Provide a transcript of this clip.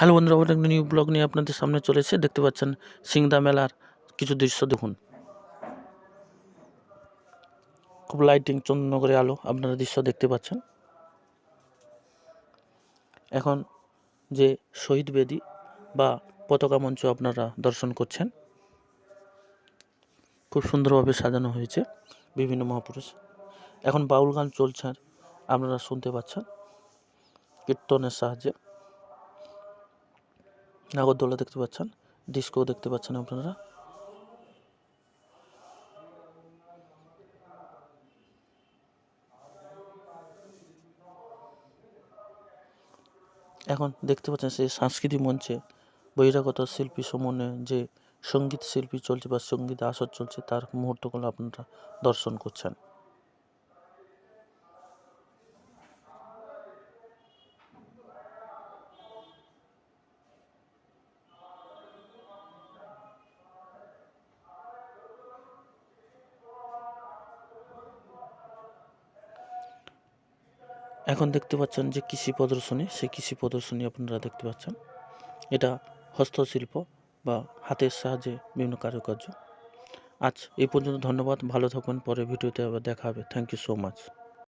Hello বন্ধুরা, আবার একটা নিউ ব্লগ নিয়ে আপনাদের সামনে চলেছে দেখতে পাচ্ছেন সিংদা মেলার কিছু দৃশ্য, দেখুন। খুব লাইটিং চন্দননগরে আলো, আপনারা দৃশ্য দেখতে পাচ্ছেন। এখন যে শহীদ বেদি বা পতাকা মঞ্চ আপনারা দর্শন করছেন, খুব সুন্দরভাবে সাজানো হয়েছে বিভিন্ন মহাপুরুষ। এখন বাউল গান চলছে, আপনারা শুনতে পাচ্ছেন। কীর্তনের সাহায্যে। নাগরদোলা দেখতে পাচ্ছেন ডিস্কো দেখতে পাচ্ছেন আপনারা। এখন দেখতে পাচ্ছেন সেই সাংস্কৃতিক মঞ্চে বহিরাগত শিল্পী সমন্বয়ে যে সংগীত শিল্পী চলছে বা সংগীত আসর চলছে, তার মুহূর্তগুলো আপনারা দর্শন করছেন। এখন দেখতে পাচ্ছেন যে কৃষি প্রদর্শনী, সেই কৃষি প্রদর্শনী আপনারা দেখতে পাচ্ছেন। এটা হস্তশিল্প বা হাতের সাহায্যে বিভিন্ন কারুকার্য। আজ এই পর্যন্ত ধন্যবাদ, ভালো থাকুন পরে ভিডিওতে আবার দেখা হবে। Thank you so much